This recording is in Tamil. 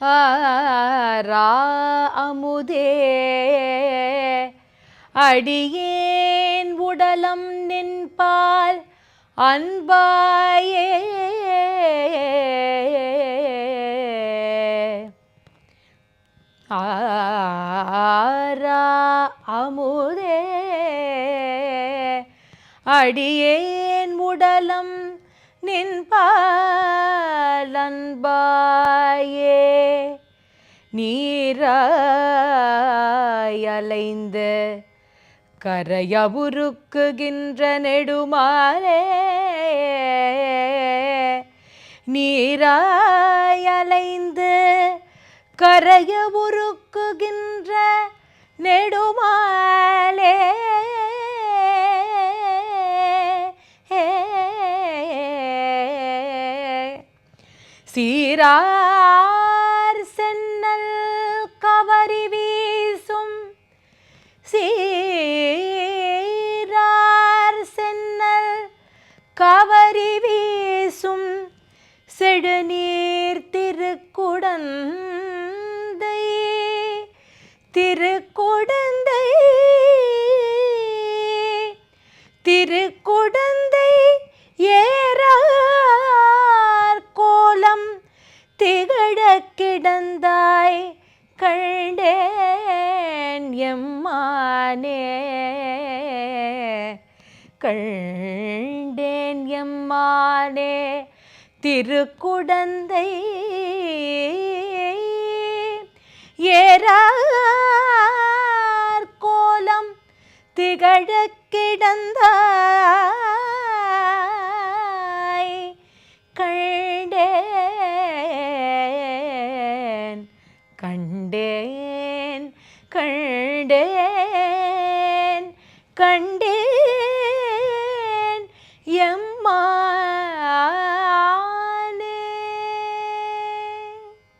ரா அமுதே. அடியேன் உடலம் நின்பால் அன்பாயே. ஆரா அமுதே. அடியேன் உடலம் நின்பால் அன்பாயே. நீராயலைந்த கரையவுருக்குகின்ற நெடுமாலே நீராயலைந்து கரைய உருக்குகின்ற நெடுமாலே. சீரா கவரி வீசும். சீரார் சென்னல் கவரி வீசும். செடுநீர் திருக்குடந்தை திருக்குடந்தை திருக்குடந்தை ஏறார் கோலம் திகழ கிடந்தாய். கண்டேன் எம்மானே. கண்டேன் எம்மானே. திருக்குடந்தை ஏறார் கோலம் திகழ கிடந்தார். கண்டேன் கண்டேன் கண்டேன் எம்